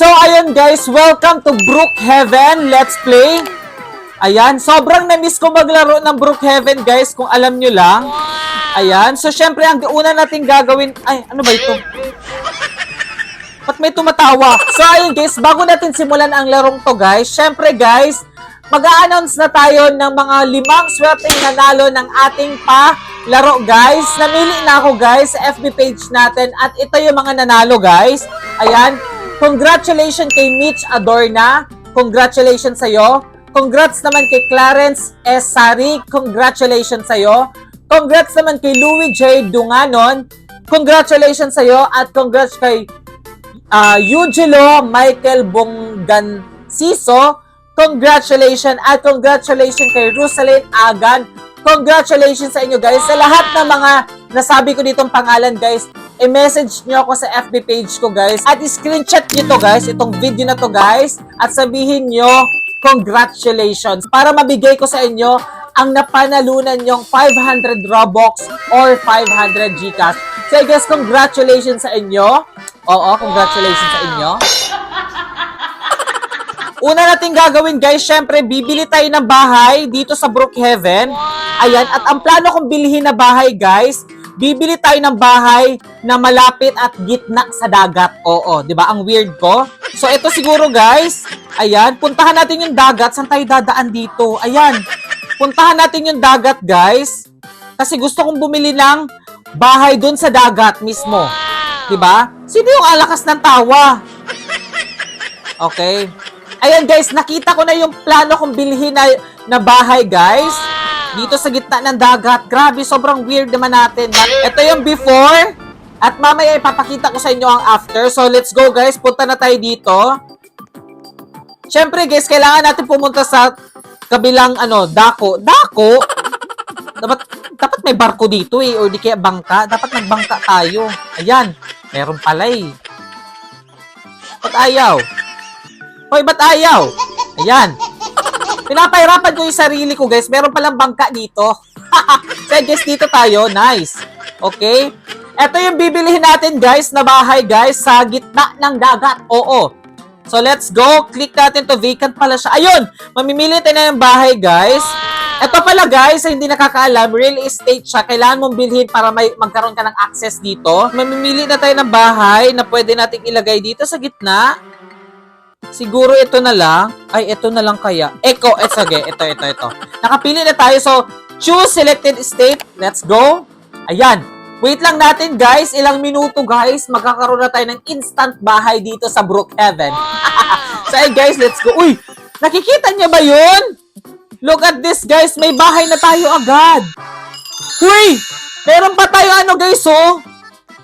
So, ayun guys, welcome to Brookhaven. Let's play. Ayan, sobrang na-miss ko maglaro ng Brookhaven, guys, kung alam nyo lang. Ayan, so syempre, ang una nating gagawin... Ay, ano ba ito? Ba't may tumatawa? So, ayun guys, bago natin simulan ang larong to, guys, syempre, guys, mag-a-announce na tayo ng mga limang swerteng nanalo ng ating pa laro, guys. Namili na ako, guys, sa FB page natin. At ito yung mga nanalo, guys. Ayan. Congratulations kay Mitch Adorna. Congratulations sa'yo. Congrats naman kay Clarence S. Sari. Congratulations sa'yo. Congrats naman kay Louis J. Dunganon. Congratulations sa'yo. At congrats kay uh, Eugelo Michael Bonganciso. Congratulations at congratulations kay Rosalind Agan. Congratulations sa inyo guys. Sa lahat ng mga nasabi ko ditong pangalan guys, i-message nyo ako sa FB page ko guys. At i-screenshot nyo to guys, itong video na to guys. At sabihin nyo, congratulations. Para mabigay ko sa inyo ang napanalunan nyong 500 Robux or 500 Gcash. So I guess congratulations sa inyo. Oo, congratulations sa inyo. Una nating gagawin guys, syempre bibili tayo ng bahay dito sa Brookhaven. Ayan, at ang plano kong bilhin na bahay guys, bibili tayo ng bahay na malapit at gitna sa dagat. Oo, 'di ba? Ang weird ko. So ito siguro guys, ayan, puntahan natin yung dagat. Saan tayo dadaan dito? Ayan. Puntahan natin yung dagat guys. Kasi gusto kong bumili ng bahay doon sa dagat mismo. 'Di ba? Sino yung alakas ng tawa? Okay. Ayan guys, nakita ko na yung plano kong bilhin na, na bahay guys. Dito sa gitna ng dagat. Grabe, sobrang weird naman natin. Ito yung before. At mamaya ipapakita ko sa inyo ang after. So let's go guys, punta na tayo dito. Siyempre guys, kailangan natin pumunta sa kabilang ano, dako. Dako? Dapat, dapat may barko dito eh, or di kaya bangka. Dapat nagbangka tayo. Ayan, meron pala eh. Ba't ayaw? Hoy, ba't ayaw? Ayan. Pinapahirapan ko yung sarili ko, guys. Meron palang bangka dito. so, guys, dito tayo. Nice. Okay? Ito yung bibilihin natin, guys, na bahay, guys, sa gitna ng dagat. Oo. So, let's go. Click natin to. Vacant pala siya. Ayun! Mamimili tayo na ng bahay, guys. Ito pala, guys, hindi nakakaalam, real estate siya. Kailangan mong bilhin para may magkaroon ka ng access dito. Mamimili na tayo ng bahay na pwede nating ilagay dito sa gitna. Siguro ito na lang. Ay, ito na lang kaya. Echo, eh, sige, ito, ito, ito. Nakapili na tayo. So, choose selected state. Let's go. Ayan. Wait lang natin, guys. Ilang minuto, guys. Magkakaroon na tayo ng instant bahay dito sa Brookhaven. so, ayun, guys, let's go. Uy, nakikita niyo ba yun? Look at this, guys. May bahay na tayo agad. Uy, meron pa tayo ano, guys, oh.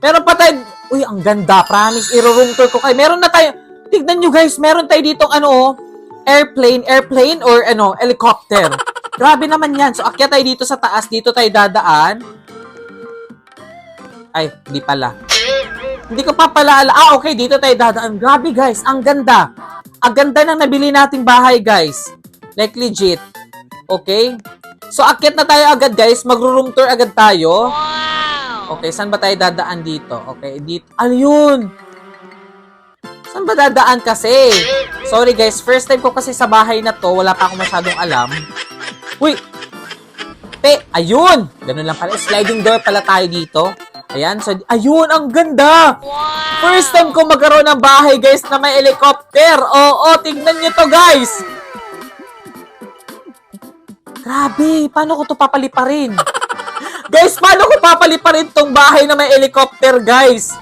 Meron pa tayo. Uy, ang ganda. Promise, iro-room tour ko kayo. Meron na tayo. Tignan nyo guys, meron tayo ditong ano, oh, airplane, airplane or ano, helicopter. Grabe naman yan. So, akyat tayo dito sa taas. Dito tayo dadaan. Ay, hindi pala. Hindi ko pa pala ala. Ah, okay. Dito tayo dadaan. Grabe guys, ang ganda. Ang ganda ng nabili nating bahay guys. Like legit. Okay? So, akyat na tayo agad guys. Magro-room tour agad tayo. Okay, saan ba tayo dadaan dito? Okay, dito. Ayun! Saan ba dadaan kasi? Sorry guys, first time ko kasi sa bahay na to, wala pa ako masyadong alam. Uy! Te, ayun! Ganun lang pala. Sliding door pala tayo dito. Ayan, so, ayun, ang ganda! First time ko magkaroon ng bahay, guys, na may helicopter. Oo, tignan nyo to, guys! Grabe, paano ko to papaliparin? guys, paano ko papaliparin tong bahay na may helicopter, guys?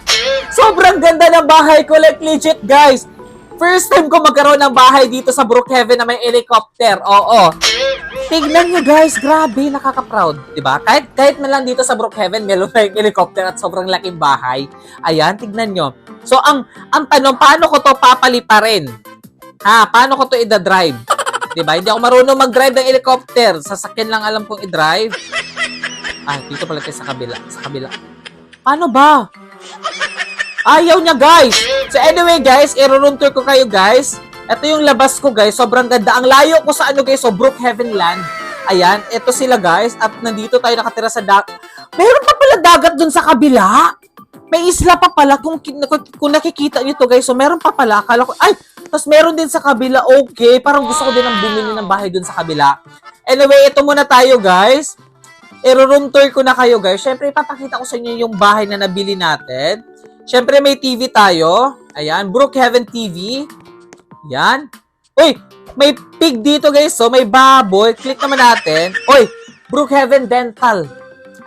Sobrang ganda ng bahay ko, like legit, guys. First time ko magkaroon ng bahay dito sa Brookhaven na may helicopter. Oo. Tignan nyo guys, grabe, nakaka-proud. 'di ba? Kahit, kahit man lang dito sa Brookhaven, meron tayong helicopter at sobrang laking bahay. Ayan, tignan nyo. So, ang, ang tanong, paano ko to papaliparin? Ha, paano ko to ida-drive? ba? Hindi ako marunong mag-drive ng helicopter. Sasakyan lang alam kong i-drive. Ah, dito pala tayo sa kabila. Sa kabila. Paano ba? Ayaw niya, guys. So anyway, guys, tour ko kayo, guys. Ito yung labas ko, guys. Sobrang ganda. Ang layo ko sa ano, guys. So, Brookhaven Land. Ayan, ito sila, guys. At nandito tayo nakatira sa dagat. Meron pa pala dagat dun sa kabila. may isla pa pala kung, kung nakikita nyo to guys. So, meron pa pala. Akala ko, ay, tapos meron din sa kabila. Okay, parang gusto ko din ang bumili ng bahay dun sa kabila. Anyway, ito muna tayo guys. I-room tour ko na kayo guys. Siyempre, ipapakita ko sa inyo yung bahay na nabili natin. Siyempre, may TV tayo. Ayan, Brookhaven TV. Yan. Uy, may pig dito guys. So, may baboy. Click naman natin. Uy, Brookhaven Dental.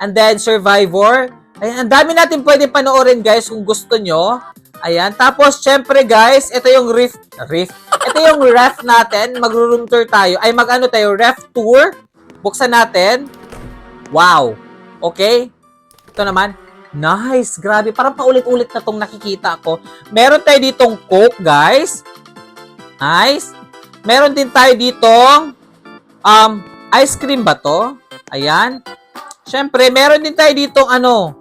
And then, Survivor. Ayan, ang dami natin pwede panoorin guys kung gusto nyo. Ayan. Tapos, syempre guys, ito yung riff. Riff? Ito yung ref natin. Mag-room tour tayo. Ay, mag-ano tayo? Ref tour. Buksan natin. Wow. Okay? Ito naman. Nice. Grabe. Parang paulit-ulit na tong nakikita ko. Meron tayo ditong Coke, guys. Nice. Meron din tayo ditong um, ice cream ba to? Ayan. Siyempre, meron din tayo ditong ano,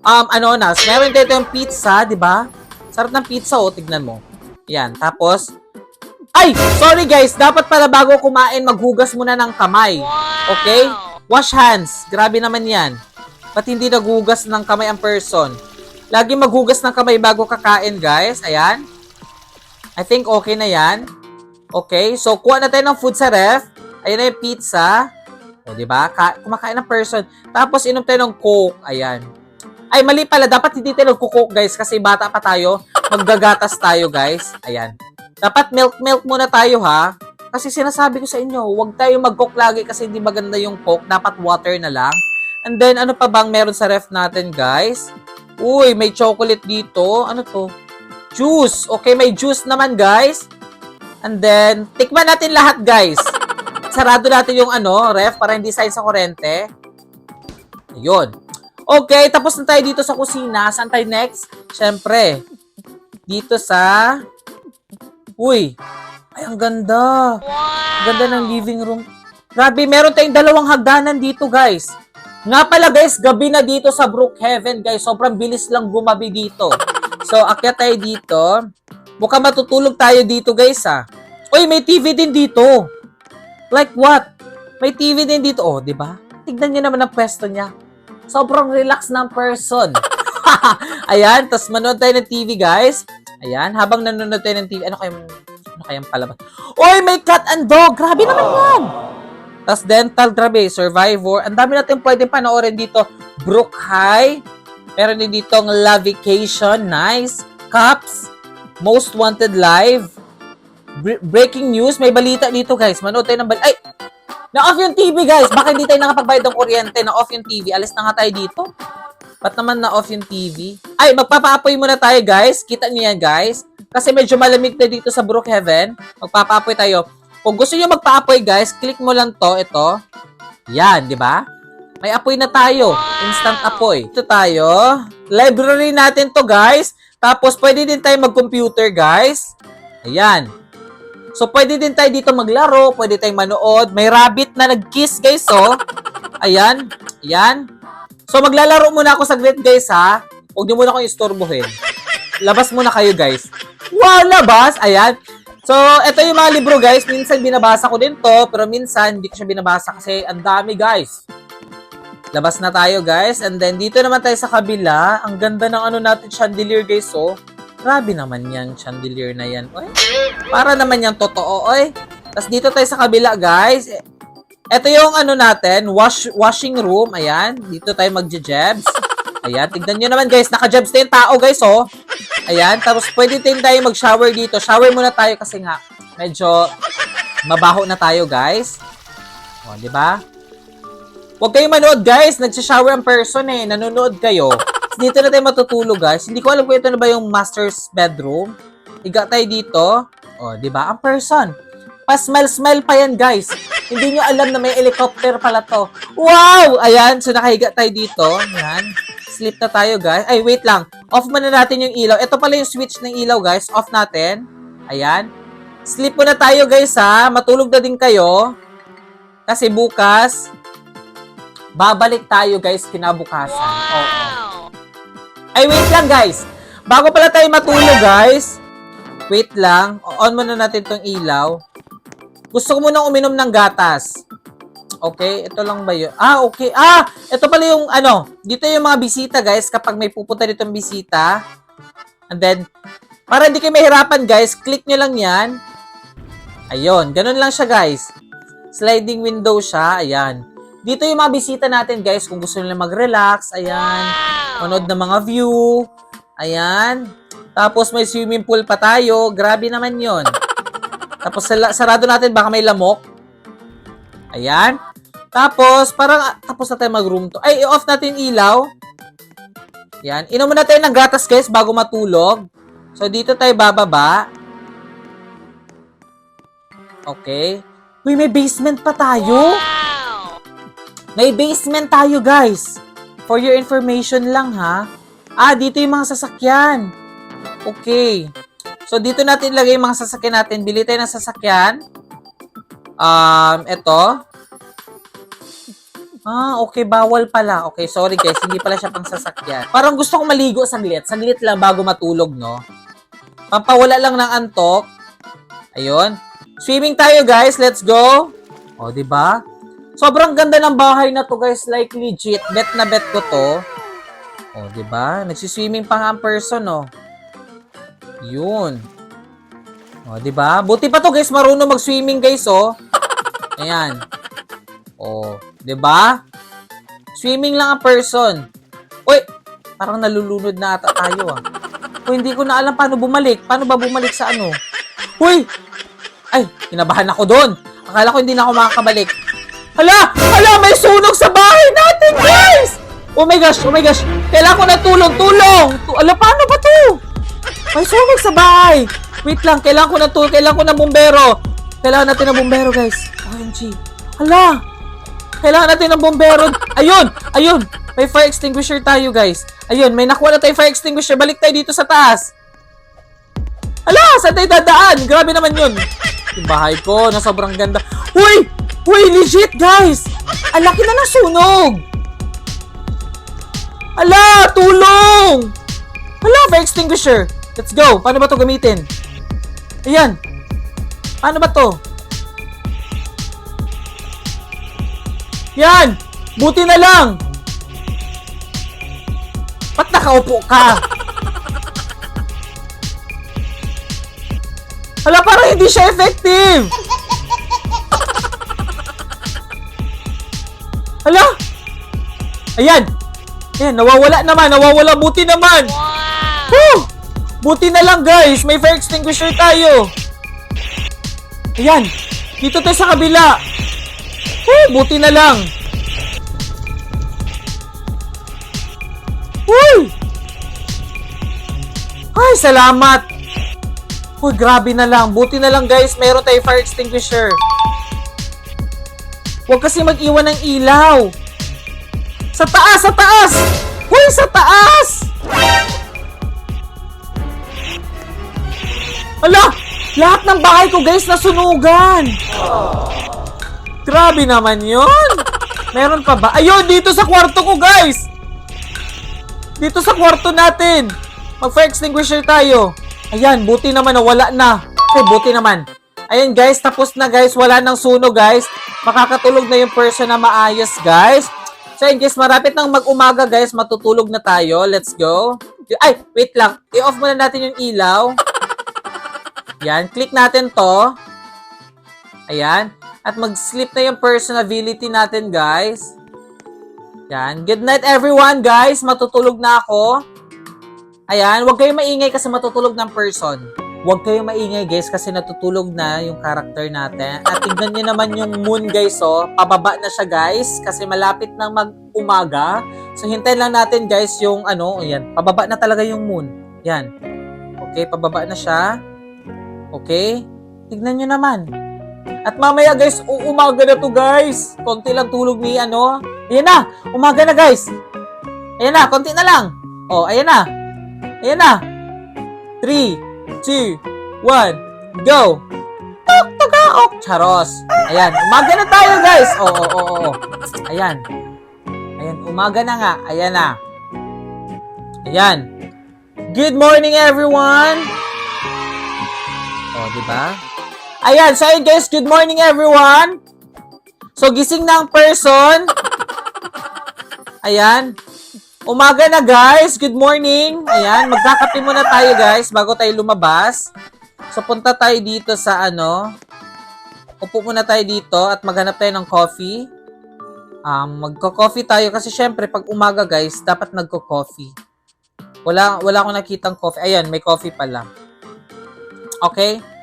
um, ano nas, meron tayo ditong pizza, di ba? Sarap ng pizza, oh, tignan mo. Yan. Tapos, ay, sorry guys, dapat pala bago kumain, maghugas muna ng kamay. Okay? Wash hands. Grabe naman yan. Ba't hindi naghugas ng kamay ang person? Lagi maghugas ng kamay bago kakain, guys. Ayan. I think okay na yan. Okay, so kuha na tayo ng food sa ref. Ayan na yung pizza. O, di ba? Ka- kumakain ng person. Tapos, inom tayo ng coke. Ayan. Ay, mali pala. Dapat hindi tayo nagkukoke, guys. Kasi bata pa tayo. Maggagatas tayo, guys. Ayan. Dapat milk-milk muna tayo, ha? Kasi sinasabi ko sa inyo, huwag tayo mag-coke lagi kasi hindi maganda yung coke. Dapat water na lang. And then, ano pa bang meron sa ref natin, guys? Uy, may chocolate dito. Ano to? Juice. Okay, may juice naman, guys. And then, tikman natin lahat, guys. Sarado natin yung ano, ref para hindi sign sa kurente. Ayun. Okay, tapos na tayo dito sa kusina. Saan tayo next? Siyempre, dito sa... Uy, ay, ang ganda. Ang ganda ng living room. Grabe, meron tayong dalawang hagdanan dito, guys. Nga pala, guys, gabi na dito sa Brookhaven, guys. Sobrang bilis lang gumabi dito. So, akyat tayo dito. Mukhang matutulog tayo dito, guys, ha. Uy, may TV din dito. Like what? May TV din dito. Oh, di ba? Tignan niyo naman ang pwesto niya. Sobrang relax ng person. Ayan, tas manood tayo ng TV, guys. Ayan, habang nanonood tayo ng TV, ano ano kayang palabas? Uy, may cat and dog! Grabe naman yan! Tas dental, grabe, survivor. Ang dami natin pwede panoorin dito. Brook High. Meron din dito ang Lavication, nice. Cups, Most Wanted Live. Bre- breaking news, may balita dito guys. Manood tayo ng balita. Ay! Na-off yung TV guys. Baka hindi tayo nakapagbayad ng kuryente. Na-off yung TV. Alis na nga tayo dito. Ba't naman na-off yung TV? Ay, magpapaapoy muna tayo guys. Kita niyo yan guys. Kasi medyo malamig na dito sa Brookhaven. Magpapaapoy tayo. Kung gusto niyo magpaapoy guys, click mo lang to. Ito. Yan, di ba? May apoy na tayo. Instant apoy. Ito tayo. Library natin to guys. Tapos pwede din tayo mag-computer guys. Ayan. So, pwede din tayo dito maglaro, pwede tayong manood. May rabbit na nag-kiss, guys, oh. Ayan. Ayan. So, maglalaro muna ako saglit, guys, ha. Huwag niyo muna akong istorbohin. Labas muna kayo, guys. Wow, labas! Ayan. So, ito yung mga libro, guys. Minsan binabasa ko din to, pero minsan hindi ko siya binabasa kasi ang dami, guys. Labas na tayo, guys. And then, dito naman tayo sa kabila. Ang ganda ng ano natin, chandelier, guys, oh. Grabe naman yan, chandelier na yan. Oy, para naman yan totoo, oy. Tapos dito tayo sa kabila, guys. Ito yung ano natin, wash, washing room. Ayan, dito tayo magja-jabs. Ayan, tignan nyo naman, guys. Naka-jabs na yung tao, guys, oh. Ayan, tapos pwede din tayo mag-shower dito. Shower muna tayo kasi nga, medyo mabaho na tayo, guys. O, di ba? Huwag kayong manood, guys. Nagsishower ang person eh. Nanonood kayo. Dito na tayo matutulog, guys. Hindi ko alam kung ito na ba yung master's bedroom. Higa tayo dito. O, di ba? Ang person. Pa-smile-smile pa yan, guys. Hindi nyo alam na may helicopter pala to. Wow! Ayan. So, nakahiga tayo dito. Ayan. Sleep na tayo, guys. Ay, wait lang. Off muna natin yung ilaw. Ito pala yung switch ng ilaw, guys. Off natin. Ayan. Sleep muna tayo, guys, ha. Matulog na din kayo. Kasi bukas, babalik tayo, guys, kinabukasan. Oo. Ay, wait lang, guys. Bago pala tayo matulog, guys. Wait lang. On muna natin tong ilaw. Gusto ko munang uminom ng gatas. Okay, ito lang ba yun? Ah, okay. Ah, ito pala yung ano, dito yung mga bisita guys, kapag may pupunta dito bisita. And then, para hindi kayo mahirapan guys, click nyo lang yan. Ayun, ganun lang siya guys. Sliding window siya, ayan. Dito yung mga bisita natin guys, kung gusto nila mag-relax, ayan. Manood ng mga view, ayan. Tapos may swimming pool pa tayo, grabe naman yon. Tapos sarado natin, baka may lamok. Ayan. Tapos, parang, tapos na tayo mag-room to. Ay, i-off natin yung ilaw. Yan. Inom muna tayo ng gatas, guys, bago matulog. So, dito tayo bababa. Okay. Uy, may basement pa tayo. May basement tayo, guys. For your information lang, ha. Ah, dito yung mga sasakyan. Okay. So, dito natin ilagay yung mga sasakyan natin. Bili tayo ng sasakyan. Um, ito. Ah, okay, bawal pala. Okay, sorry guys, hindi pala siya pang sasakyan. Parang gusto kong maligo saglit. Saglit lang bago matulog, no? Pampawala lang ng antok. Ayun. Swimming tayo, guys. Let's go. O, di ba? Sobrang ganda ng bahay na to, guys. Like, legit. Bet na bet ko to. O, di ba? Nagsiswimming pa nga ang person, no? Yun. O, di ba? Buti pa to, guys. Marunong mag-swimming, guys, oh. Ayan. O, di ba? Swimming lang ang person. Uy, parang nalulunod na ata tayo, ah. Uy, hindi ko na alam paano bumalik. Paano ba bumalik sa ano? Uy! Ay, kinabahan ako doon. Akala ko hindi na ako makakabalik. Hala! Hala! May sunog sa bahay natin, guys! Oh my gosh! Oh my gosh! Kailangan ko na tulong! Tulong! Tu- Ala, paano ba to? May sunog sa bahay! Wait lang, kailangan ko na tulong. Kailangan ko ng bumbero. Kailangan natin ng bumbero, guys. OMG. Hala! Kailangan natin ng bumbero. Ayun! Ayun! May fire extinguisher tayo, guys. Ayun, may nakuha na tayo fire extinguisher. Balik tayo dito sa taas. Ala! Saan tayo dadaan? Grabe naman yun. Yung bahay ko, na sobrang ganda. Uy! Uy, legit, guys! Ang laki na ng sunog! Ala! Tulong! Ala, fire extinguisher! Let's go! Paano ba to gamitin? Ayan! Paano ba to? Yan! Buti na lang! Ba't nakaupo ka? Hala, parang hindi siya effective! Hala! Ayan! Ayan, nawawala naman, nawawala, buti naman! Woo! Buti na lang guys, may fire extinguisher tayo! Ayan! Dito tayo sa kabila! Woo! Buti na lang! Uy! Ay, salamat! Uy, grabe na lang. Buti na lang guys, meron tayo fire extinguisher. Huwag kasi mag-iwan ng ilaw. Sa taas, sa taas! Uy, sa taas! Ala! Lahat ng bahay ko guys nasunugan! Grabe naman yon. Meron pa ba? Ayun, dito sa kwarto ko guys! Dito sa kwarto natin! Mag-fire extinguisher tayo. Ayan, buti naman na wala na. Okay, buti naman. Ayan guys, tapos na guys. Wala nang sunog guys. Makakatulog na yung person na maayos guys. So ayun guys, marapit nang mag-umaga guys. Matutulog na tayo. Let's go. Ay, wait lang. I-off muna natin yung ilaw. Yan, click natin to. Ayan. At mag-sleep na yung personality natin guys. Yan. Good night everyone guys. Matutulog na ako. Ayan, huwag kayong maingay kasi matutulog ng person. Huwag kayong maingay guys kasi natutulog na yung character natin. At tignan nyo naman yung moon guys oh. Pababa na siya guys kasi malapit na mag-umaga. So hintayin lang natin guys yung ano, ayan. Pababa na talaga yung moon. Yan. Okay, pababa na siya. Okay. Tignan nyo naman. At mamaya guys, umaga na to guys. Konti lang tulog ni ano. Ayan na, umaga na guys. Ayan na, konti na lang. Oh, ayan na. Ayan na. 3, 2, 1, go! Tok, tokaok! Charos. Ayan, umaga na tayo, guys. Oo, oo, oo, oo. Ayan. Ayan, umaga na nga. Ayan na. Ayan. Good morning, everyone! O, di ba? Ayan, so ayun, guys, good morning, everyone! So, gising na ang person. Ayan. Umaga na guys. Good morning. Ayan. Magkakape muna tayo guys bago tayo lumabas. So, punta tayo dito sa ano. Upo muna tayo dito at maghanap tayo ng coffee. Um, magko-coffee tayo kasi syempre pag umaga guys, dapat nagko-coffee. Wala, wala akong nakitang coffee. Ayan, may coffee pala. Okay?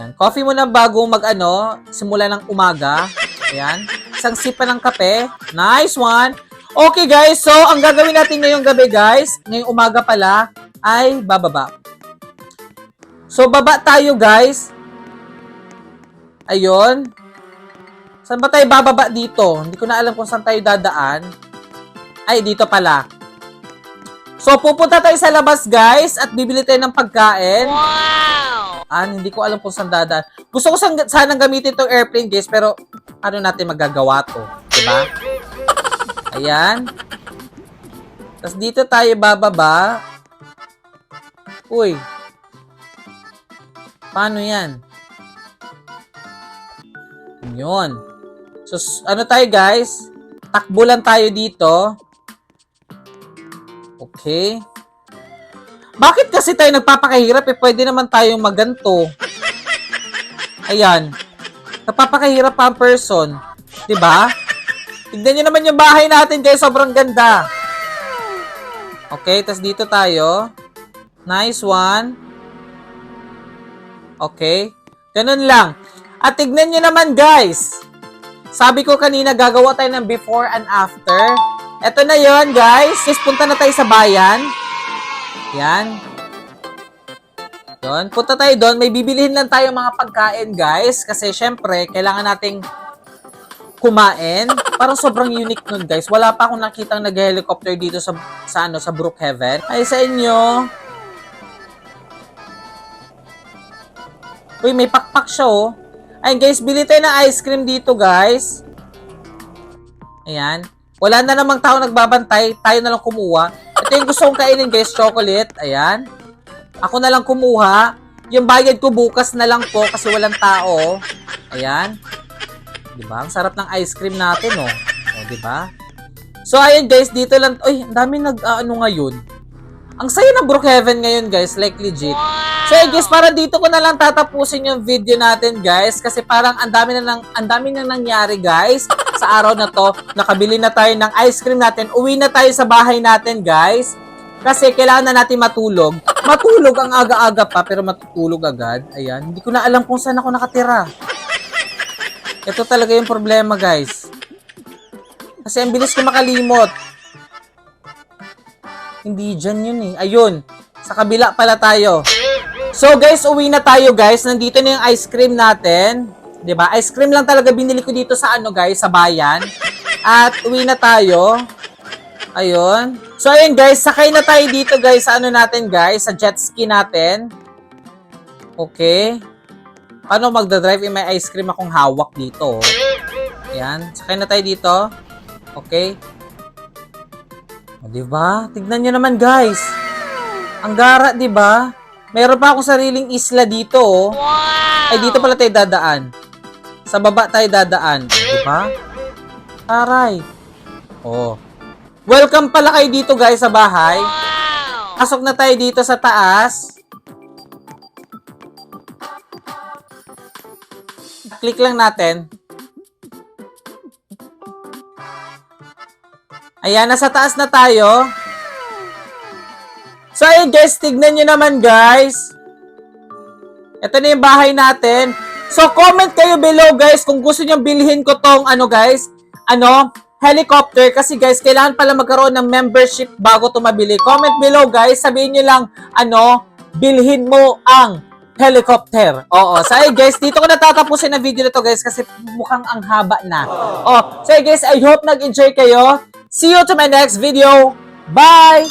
Ayan. Coffee muna bago mag ano, simula ng umaga. Ayan. Isang sipa ng kape. Nice one. Okay guys, so ang gagawin natin ngayong gabi guys, ngayong umaga pala, ay bababa. So baba tayo guys. Ayun. Saan ba tayo bababa dito? Hindi ko na alam kung saan tayo dadaan. Ay, dito pala. So, pupunta tayo sa labas, guys, at bibili tayo ng pagkain. Wow! Ah, hindi ko alam kung saan dadaan. Gusto ko sang, sanang gamitin itong airplane, guys, pero ano natin magagawa to? Diba? Ayan. Tapos dito tayo bababa. Uy. Paano yan? Yun. So, ano tayo, guys? Takbo lang tayo dito. Okay. Bakit kasi tayo nagpapakahirap eh? Pwede naman tayong maganto. Ayan. Nagpapakahirap pa ang person. ba? Tignan nyo naman yung bahay natin guys. Sobrang ganda. Okay, tas dito tayo. Nice one. Okay. Ganun lang. At tignan nyo naman guys. Sabi ko kanina gagawa tayo ng before and after. Ito na yon guys. Sis, punta na tayo sa bayan. Yan. Doon. Punta tayo doon. May bibilihin lang tayo mga pagkain, guys. Kasi, syempre, kailangan nating kumain. Parang sobrang unique nun, guys. Wala pa akong nakitang nag-helicopter dito sa, sa, ano, sa Brookhaven. Ay, sa inyo. Uy, may pakpak siya, oh. Ayun, guys. Bili tayo ng ice cream dito, guys. Ayan. Wala na namang tao nagbabantay. Tayo na lang kumuha. Ito yung gusto kong kainin, guys. Chocolate. Ayan. Ako na lang kumuha. Yung bayad ko bukas na lang po kasi walang tao. Ayan. Diba? Ang sarap ng ice cream natin, oh. O, diba? So, ayun, guys. Dito lang. Uy, ang dami nag, ah, ano ngayon. Ang saya ng Brookhaven ngayon, guys. Like, legit. So, ayun, guys, para dito ko na lang tatapusin yung video natin, guys. Kasi parang ang dami na nang, ang dami na nangyari, guys. Sa araw na to, nakabili na tayo ng ice cream natin. Uwi na tayo sa bahay natin, guys. Kasi kailangan na natin matulog. Matulog ang aga-aga pa, pero matutulog agad. Ayan. Hindi ko na alam kung saan ako nakatira. Ito talaga yung problema, guys. Kasi ang bilis ko makalimot. Hindi dyan yun eh. Ayun. Sa kabila pala tayo. So guys, uwi na tayo guys. Nandito na yung ice cream natin. 'Di ba? Ice cream lang talaga binili ko dito sa ano guys, sa bayan. At uwi na tayo. Ayun. So ayun guys, sakay na tayo dito guys sa ano natin guys, sa jet ski natin. Okay. Paano magdadrive? Eh, may ice cream akong hawak dito. oh. Ayan. Sakay na tayo dito. Okay. O, diba? Tignan nyo naman, guys. Ang gara, diba? Meron pa akong sariling isla dito, oh. Wow! Ay, dito pala tayo dadaan. Sa baba tayo dadaan. Diba? Taray. Oh. Welcome pala kayo dito, guys, sa bahay. Pasok na tayo dito sa taas. Click lang natin. Ayan, nasa taas na tayo. So, ayun guys, tignan nyo naman guys. Ito na yung bahay natin. So, comment kayo below guys kung gusto nyo bilhin ko tong ano guys, ano, helicopter. Kasi guys, kailangan pala magkaroon ng membership bago to mabili. Comment below guys, sabihin nyo lang, ano, bilhin mo ang helicopter. Oo. So, ayun guys, dito ko natatapusin ang video na to guys kasi mukhang ang haba na. Oh, so ayun guys, I hope nag-enjoy kayo. See you to my next video. Bye!